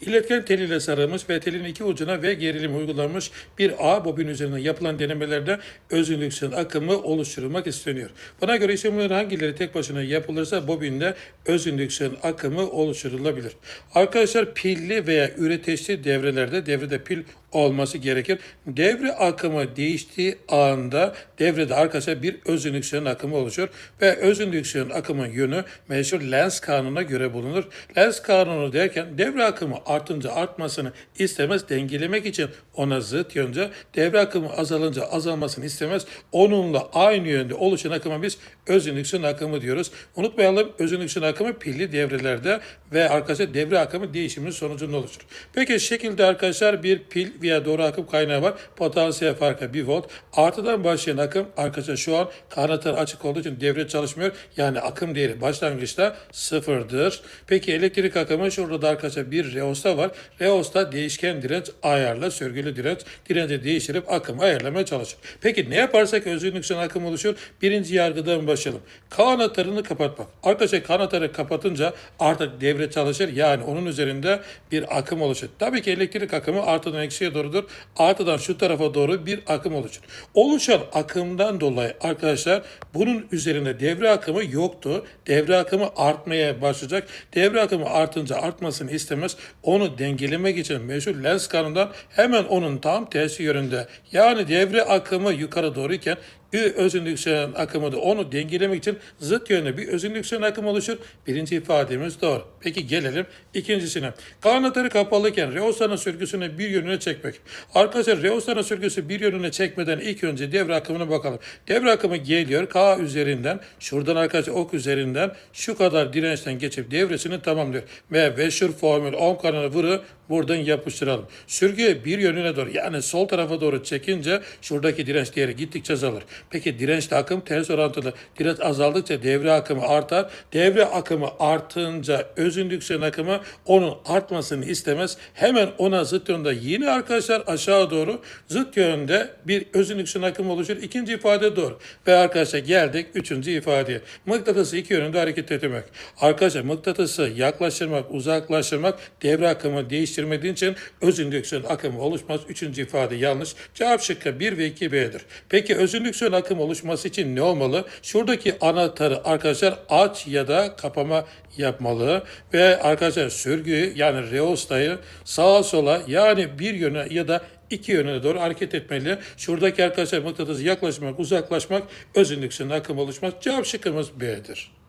İletken teliyle sarılmış ve telin iki ucuna ve gerilim uygulanmış bir A bobin üzerinde yapılan denemelerde özünlüksün akımı oluşturulmak isteniyor. Buna göre işlemlerin hangileri tek başına yapılırsa bobinde özünlüksün akımı oluşturulabilir. Arkadaşlar pilli veya üreteçli devrelerde devrede pil olması gerekir. Devre akımı değiştiği anda devrede arkadaşlar bir özünlüksiyön akımı oluşur ve özünlüksiyön akımın yönü meşhur Lenz kanununa göre bulunur. Lenz kanunu derken devre akımı artınca artmasını istemez dengelemek için ona zıt yönde devre akımı azalınca azalmasını istemez. Onunla aynı yönde oluşan akıma biz özünlüksiyön akımı diyoruz. Unutmayalım özünlüksiyön akımı pilli devrelerde ve arkadaşlar devre akımı değişiminin sonucunda oluşur. Peki şekilde arkadaşlar bir pil veya doğru akım kaynağı var. Potansiyel farkı 1 volt. Artıdan başlayan akım arkadaşlar şu an kaynaklar açık olduğu için devre çalışmıyor. Yani akım değeri başlangıçta sıfırdır. Peki elektrik akımı şurada da arkadaşlar bir reosta var. Reosta değişken direnç ayarla sörgülü direnç direnci değiştirip akımı ayarlamaya çalışır. Peki ne yaparsak özgürlüksen akım oluşur? Birinci yargıdan başlayalım. Kanatlarını kapatmak. Arkadaşlar kanatları kapatınca artık devre çalışır. Yani onun üzerinde bir akım oluşur. Tabii ki elektrik akımı artıdan eksiye doğrudur. Artıdan şu tarafa doğru bir akım oluşur. Oluşan akımdan dolayı arkadaşlar bunun üzerinde devre akımı yoktu. Devre akımı artmaya başlayacak. Devre akımı artınca artmasını istemez. Onu dengelemek için meşhur Lenz kanundan hemen onun tam tersi yönünde. Yani devre akımı yukarı doğruyken özünlükselen akımı da onu dengelemek için zıt yönde bir özünlükselen akım oluşur. Birinci ifademiz doğru. Peki gelelim ikincisine. Kanatları kapalıyken reostana sürgüsünü bir yönüne çekmek. Arkadaşlar reostana sürgüsü bir yönüne çekmeden ilk önce devre akımına bakalım. Devre akımı geliyor K üzerinden şuradan arkadaşlar ok üzerinden şu kadar dirençten geçip devresini tamamlıyor. Ve meşhur formül 10 kanalı vırı buradan yapıştıralım. Sürgü bir yönüne doğru yani sol tarafa doğru çekince şuradaki direnç değeri gittikçe azalır. Peki dirençle akım ters orantılı. Direnç azaldıkça devre akımı artar. Devre akımı artınca özündüksiyon akımı onun artmasını istemez. Hemen ona zıt yönde yine arkadaşlar aşağı doğru zıt yönde bir özündüksiyon akımı oluşur. İkinci ifade doğru. Ve arkadaşlar geldik üçüncü ifadeye. Mıknatısı iki yönünde hareket etmek. Arkadaşlar mıknatısı yaklaştırmak, uzaklaştırmak devre akımı değiştirmediği için özündüksiyon akımı oluşmaz. Üçüncü ifade yanlış. Cevap şıkkı 1 ve 2 B'dir. Peki özündüksiyon akım oluşması için ne olmalı? Şuradaki anahtarı arkadaşlar aç ya da kapama yapmalı ve arkadaşlar sürgüyü yani reostayı sağa sola yani bir yöne ya da iki yöne doğru hareket etmeli. Şuradaki arkadaşlar mıknatısı yaklaşmak, uzaklaşmak özünlüksün akım oluşmaz. Cevap şıkkımız B'dir.